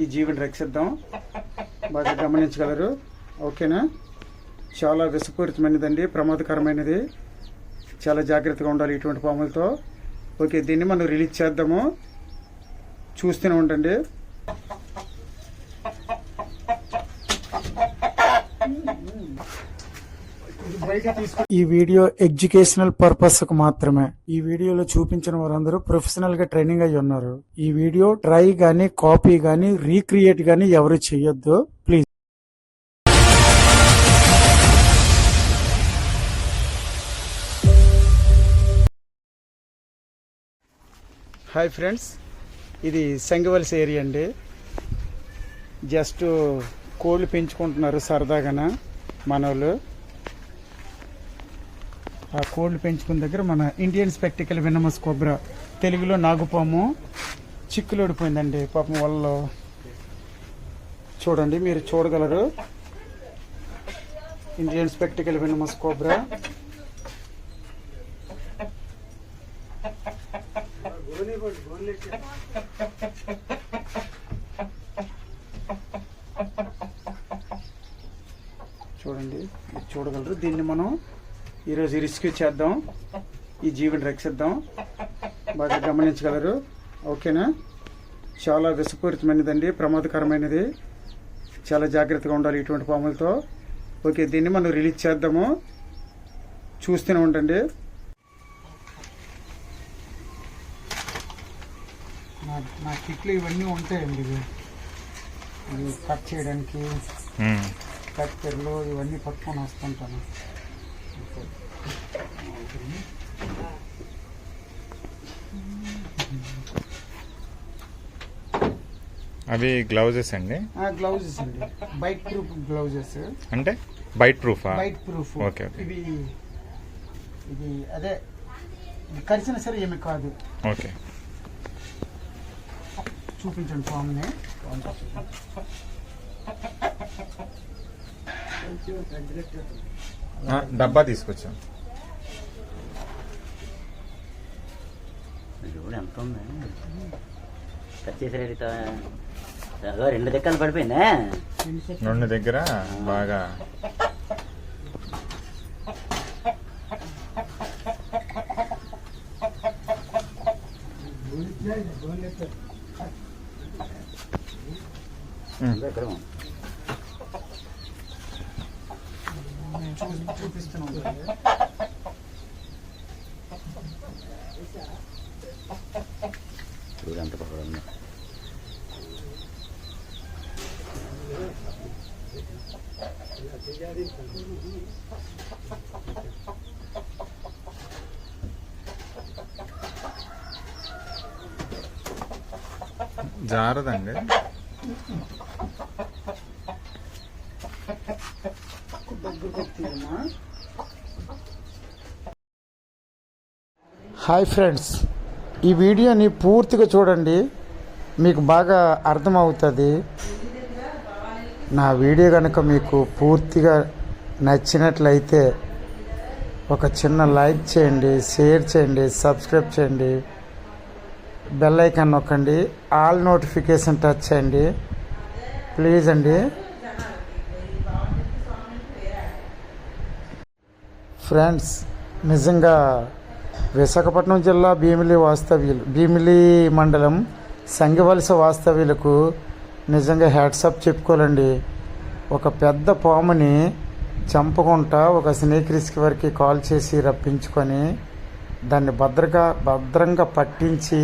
ఈ జీవిని రక్షిద్దాం. బాగా గమనించగలరు. ఓకేనా? చాలా విషపూరితమైనదండి ప్రమాదకరమైనది. చాలా జాగ్రత్తగా ఉండాలి ఇటువంటి పాములతో. ఓకే దీన్ని మనం రిలీజ్ చేద్దాము. చూస్తూనే ఉండండి. ఈ వీడియో ఎడ్యుకేషనల్ పర్పస్కు మాత్రమే. ఈ వీడియోలో చూపించిన వారందరూ ప్రొఫెషనల్గా ట్రైనింగ్ అయి ఉన్నారు. ఈ వీడియో ట్రై గానీ కాపీ గానీ రీక్రియేట్ గానీ ఎవరు చేయొద్దు. ప్లీజ్. హాయ్ ఫ్రెండ్స్ ఇది సంగవలసి ఏరియా అండి. జస్ట్ కోళ్ళు పెంచుకుంటున్నారు సరదాగాన మనోళ్ళు. కోళ్ళు పెంచుకున్న దగ్గర మన ఇండియన్ స్పెక్టికల్ వినమస్ కొబ్రా. తెలుగులో నాగుపాము. చిక్కులు ఓడిపోయిందండి. పాపం వాళ్ళు చూడండి మీరు చూడగలరు. Indian spectacle venomous cobra. చూడండి చూడగలరు. దీన్ని మనం ఈరోజు రెస్క్యూ చేద్దాం. ఈ జీవిని రక్షిద్దాం. బాగా గమనించగలరు. ఓకేనా? చాలా విషపూరితమైనదండి ప్రమాదకరమైనది. చాలా జాగ్రత్తగా ఉండాలి ఇటువంటి పాములతో. ఓకే దీన్ని మనం రిలీజ్ చేద్దాము. చూస్తూనే ఉండండి. నా నా కిట్లు ఇవన్నీ ఉంటాయండి కట్ చేయడానికి కత్తెరలు ఇవన్నీ పట్టుకొని వస్తుంటాను. అవి గ్లౌజెస్ అండి? గ్లౌజెస్ అండి. Bite proof gloves. అంటే బైట్ ప్రూఫా? Bite proof. ఓకే. ఇవి ఇది అదే ఇది కరిచిన సరే ఏమి కాదు. ఓకే. చూపించండి ఫామ్ని. ఆ, డబ్బా తీసుకొచ్చాం. చూడు ఎంత ఉంది? అదో రెండు దిక్కలు పడిపోయిందా? రెండు దగ్గర బాగా. ఇక్కడ ఉంది. చూపిస్తున్నాను చూడు ఎంత పక్కన ఉంది జారదండి. హాయ్ ఫ్రెండ్స్ ఈ వీడియోని పూర్తిగా చూడండి మీకు బాగా అర్థమవుతుంది. నా వీడియో కనుక మీకు పూర్తిగా నచ్చినట్లయితే ఒక చిన్న లైక్ చేయండి షేర్ చేయండి సబ్స్క్రైబ్ చేయండి బెల్ ఐకాన్ నొక్కండి ఆల్ నోటిఫికేషన్ టచ్ చేయండి. ప్లీజ్ అండి. ఫ్రెండ్స్ నిజంగా విశాఖపట్నం జిల్లా భీమిలి వాస్తవ్యులు భీమిలి మండలం సంగివలస వాస్తవ్యులకు నిజంగా హ్యాట్సప్ చెప్పుకోవాలండి. ఒక పెద్ద పాముని చంపకుండా ఒక స్నేక్ రిస్క్ వరకు కాల్ చేసి రప్పించుకొని దాన్ని భద్రగా భద్రంగా పట్టించి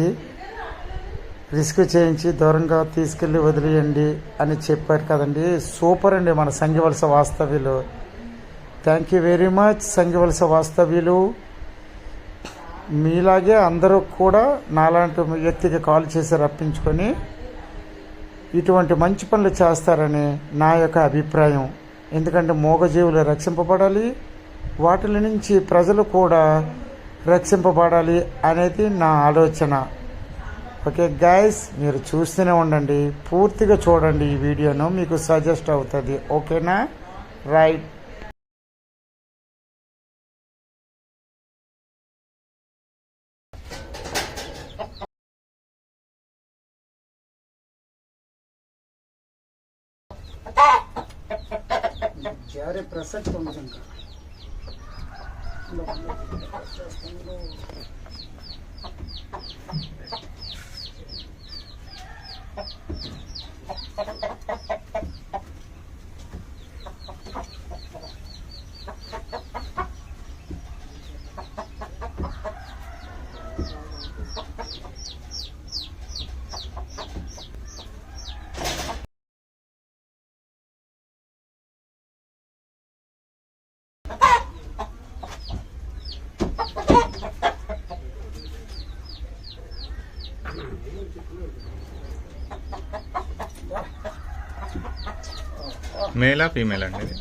రిస్క్ చేయించి దూరంగా తీసుకెళ్ళి వదిలేయండి అని చెప్పారు కదండి. సూపర్ అండి మన సంఘవలస వాస్తవ్యులు. Thank you very much Sanghavalasa వాస్తవ్యులు. మీలాగే అందరూ కూడా నాలాంటి వ్యక్తికి కాల్ చేసి రప్పించుకొని ఇటువంటి మంచి పనులు చేస్తారని నా యొక్క అభిప్రాయం. ఎందుకంటే మూగజీవులు రక్షింపబడాలి వాటి నుంచి ప్రజలు కూడా రక్షింపబడాలి అనేది నా ఆలోచన. ఓకే గైస్ మీరు చూస్తూనే ఉండండి పూర్తిగా చూడండి ఈ వీడియోను మీకు సజెస్ట్ అవుతుంది. ఓకేనా? రైట్. జారే ప్రసక్తి ఉంది ఇంకా మేలా ఫీమేల్ అండి ఇది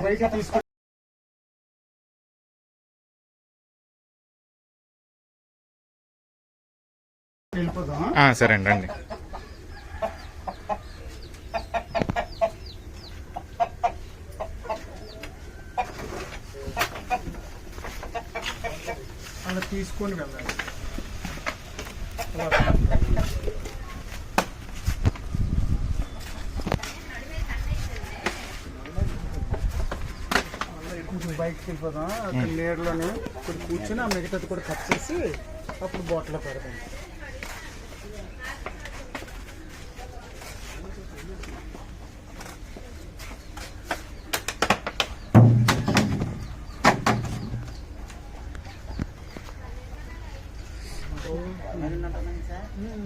బయట తీసుకు వెళ్ళిపోదాం సరే అండి రండి. అలా తీసుకొని వెళ్ళాలి కొంచెం బయటకు వెళ్ళిపోదాం. అక్కడ నీడలోనే. కూర్చొని ఆ మిగతాది కూడా కట్ చేసి అప్పుడు బాటిల్లో పెడదాం.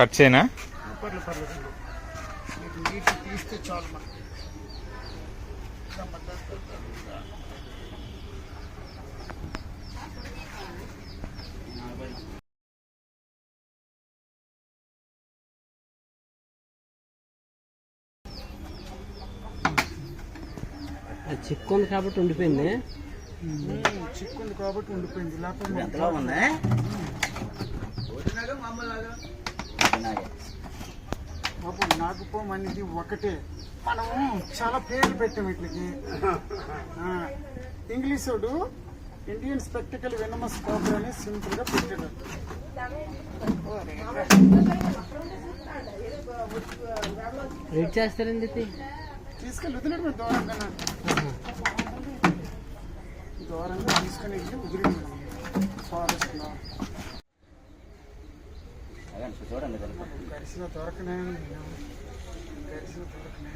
కట్ చేయనా? అది చిక్కుంది కాబట్టి ఉండిపోయింది. చిక్కుంది కాబట్టి ఉండిపోయింది. లేకపోతే బాబు నాగుపోం అనేది ఒకటే. మనం చాలా పేర్లు పెట్టాం వీటికి. ఆ, ఇంగ్లీష్ వాడు ఇండియన్ స్పెక్టికల్ వెనమస్ కాపర్ అని సింపుల్గా పెట్టాడు చేస్తారండి తీసుకెళ్ళి వదిలేడు దూరంగా. దూరంగా తీసుకుని వెళ్ళి వదిలేడు. ఫారెస్ట్లో చూడండి కదా. దొరకనే గడిచిన దొరకనే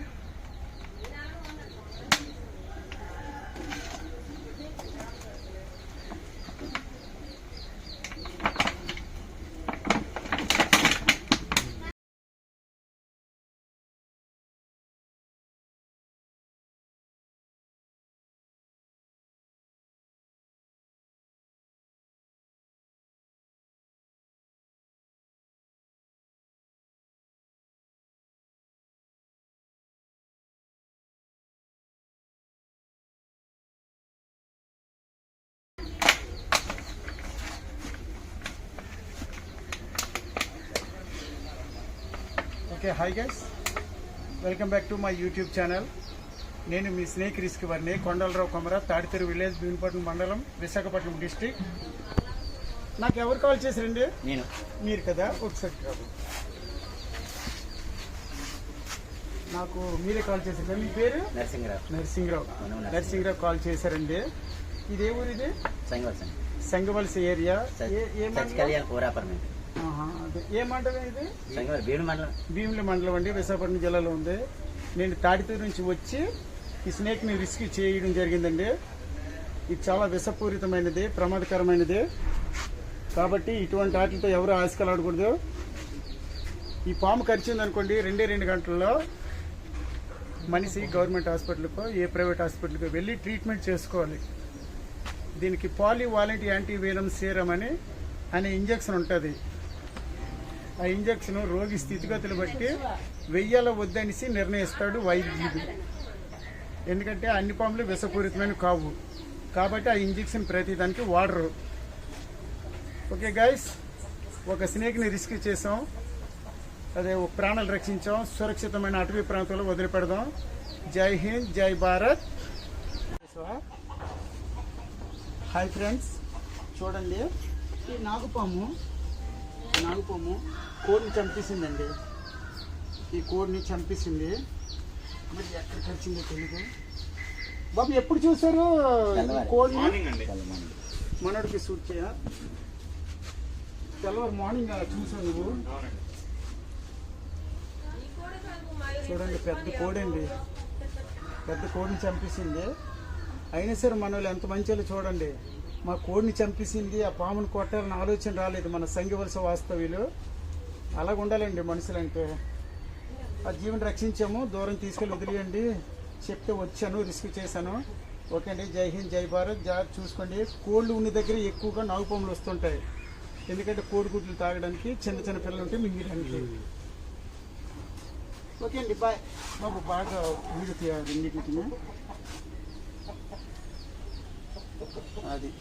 okay hi guys welcome back to my YouTube channel నేను మీ స్నేక్ రిస్క్ వారిని కొండలరావు కొమర తాడితెరు విలేజ్ భీమపట్నం మండలం విశాఖపట్నం డిస్టిక్ నాకు ఎవరు కాల్ చేశారండి? నేను. మీరు కదా? ఒకసారి కాదు. నాకు మీరే కాల్ చేశారు మీ పేరు? నరసింహరావు. నరసింహరావు. నరసింహరావు. కాల్ చేశారండి. ఇదే ఊరు ఇది? సంగవలసండి సంగవలస ఏరియా? ఏ- ఏ ఏ మండలం ఇది? భీమిలి మండలం. అండి. విశాఖపట్నం జిల్లాలో ఉంది. నేను తాడితూరు నుంచి వచ్చి ఈ స్నేక్ని రిస్క్ చేయడం జరిగిందండి. ఇది చాలా విషపూరితమైనది ప్రమాదకరమైనది. కాబట్టి ఇటువంటి వాటితో ఎవరు ఆశకలాడకూడదు ఈ పాము కరిచింది అనుకోండి రెండే రెండు గంటల్లో మనిషి గవర్నమెంట్ హాస్పిటల్కో ఏ ప్రైవేట్ హాస్పిటల్కో వెళ్ళి ట్రీట్మెంట్ చేసుకోవాలి. దీనికి పాలీ వాలెంట్ యాంటీవీరం సీరం అని అనే ఇంజక్షన్ ఉంటుంది. ఆ ఇంజెక్షన్ రోగి స్థితిగతులు బట్టి వెయ్యాల వద్దనేసి నిర్ణయిస్తాడు వైద్యుడు. ఎందుకంటే అన్ని పాములు విషపూరితమైన కావు. కాబట్టి ఆ ఇంజెక్షన్ ప్రతిదానికి వాడరు. ఓకే గైస్ ఒక స్నేక్ని రిస్క్ చేసాం అదే ఒక ప్రాణాలు రక్షించాం. సురక్షితమైన అటవీ ప్రాంతంలో వదిలిపెడదాం. జై హింద్ జై భారత్. హాయ్ ఫ్రెండ్స్ చూడండి. ఈ నాగుపాము. నాగుపాము కోడిని చంపేసిందండి. ఈ కోడిని చంపేసింది. మరి ఎక్కడికి వచ్చిందో తెలియదు బాబు ఎప్పుడు చూసారు. కోడిని? మార్నింగ్ అండి. మనోడికి సూట్ చేయ? తెల్లవారు మార్నింగ్ చూసావు నువ్వు. చూడండి పెద్ద కోడి అండి పెద్ద కోడిని చంపేసింది. అయినా సరే మన వాళ్ళు ఎంత మంచి చూడండి. మా కోడిని చంపేసింది ఆ పాముని కొట్టాలని ఆలోచన రాలేదు మన సంఘవలస వాస్తవ్యులు. అలాగ ఉండాలండి మనుషులంటే. ఆ జీవన రక్షించాము దూరం తీసుకెళ్ళి వదిలేయండి. చెప్తే వచ్చాను రిస్క్ చేశాను. ఓకే అండి జై హింద్ జై భారత్. జాగ్రత్త చూసుకోండి. కోళ్ళు ఉన్న దగ్గర ఎక్కువగా నాగుపాములు వస్తుంటాయి. ఎందుకంటే కోడిగుడ్లు తాగడానికి చిన్న చిన్న పిల్లలు ఉంటే మింగడానికి ఓకే అండి బాయ్. మాకు బాగా వీడు తీయాలి అది.